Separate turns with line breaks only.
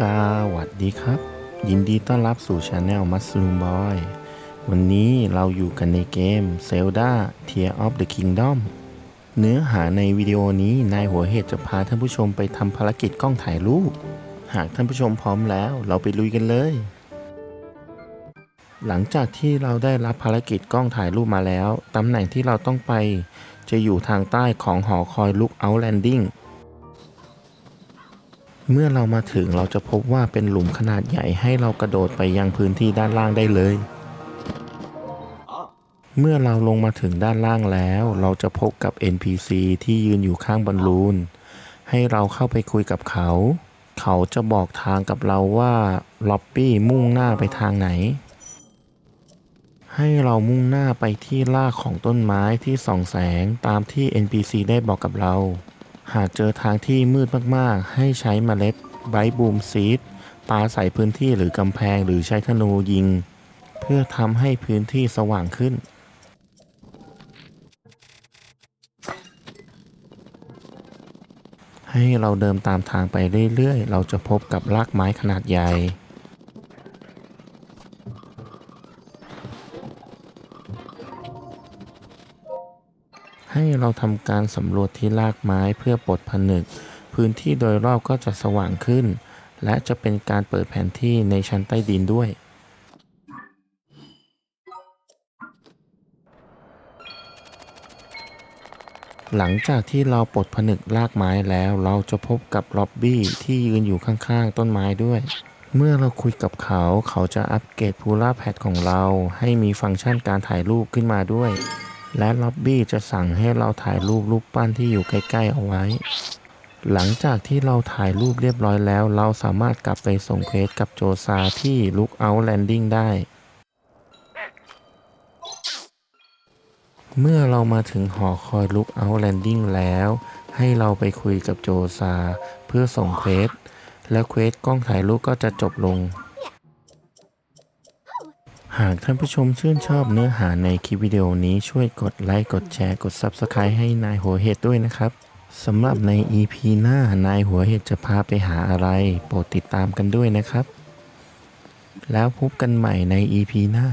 สวัสดีครับ ยินดีต้อนรับสู่ช anel มัสลูมบอยวันนี้เราอยู่กันในเกม Zelda Tear of the Kingdom เนื้อหาในวิดีโอนี้นายหัวเหตุจะพาท่านผู้ชมไปทำภารกิจกล้องถ่ายรูป หากท่านผู้ชมพร้อมแล้วเราไปลุยกันเลย หลังจากที่เราได้รับภารกิจกล้องถ่ายรูปมาแล้วตำแหน่งที่เราต้องไป จะอยู่ทางใต้ของหอคอยลุกเอา Landing เมื่อเรามาถึงเราจะพบว่าเป็นหลุมขนาดใหญ่ให้เรากระโดดไปยังพื้นที่ด้านล่างได้เลย เมื่อเราลงมาถึงด้านล่างแล้ว เราจะพบกับ NPC ที่ยืนอยู่ข้างบอลลูน ให้เราเข้าไปคุยกับเขา เขาจะบอกทางกับเราว่าล็อบบี้มุ่งหน้าไปทางไหน ให้เรามุ่งหน้าไปที่รากของต้นไม้ที่ส่องแสงตามที่ NPC ได้บอกกับเรา หากเจอทางที่มืดมากๆ ให้ใช้เมล็ดไบบูมซีดปาใส่พื้นที่หรือกำแพงหรือใช้ธนูยิง เพื่อทำให้พื้นที่สว่างขึ้น ให้เราเดินตามทางไปเรื่อยๆ เราจะพบกับรากไม้ขนาดใหญ่ ให้เราทำการสำรวจที่รากไม้เพื่อปลดผนึก พื้นที่โดยรอบก็จะสว่างขึ้น และจะเป็นการเปิดแผนที่ในชั้นใต้ดินด้วย หลังจากที่เราปลดผนึกรากไม้แล้ว เราจะพบกับล็อบบี้ที่ยืนอยู่ข้างๆ ต้นไม้ด้วย เมื่อเราคุยกับเขาเขาจะอัปเกรดพูล่าแพดของเรา ให้มีฟังก์ชันการถ่ายรูปขึ้นมาด้วย และล็อบบี้จะสั่งให้เราถ่ายรูปรูปปั้นที่อยู่ใกล้ๆเอาไว้ หลังจากที่เราถ่ายรูปเรียบร้อยแล้ว เราสามารถกลับไปส่งเควสกับโจซาที่ลุกเอา Landing ได้ เมื่อเรามาถึงหอคอยลุกเอา Landing แล้ว ให้เราไปคุยกับโจซา เพื่อส่งเควสแล้วเควสกล้องถ่ายรูปก็จะจบลง หากท่านผู้ชมชื่นชอบเนื้อหาในคลิปวิดีโอนี้ช่วยกดไลค์กดแชร์กด Subscribe ให้นายหัวเห็ดด้วยนะครับสำหรับใน EP หน้านายหัวเห็ดจะพาไปหาอะไร โปรดติดตามกันด้วยนะครับ แล้วพบกันใหม่ใน EP หน้า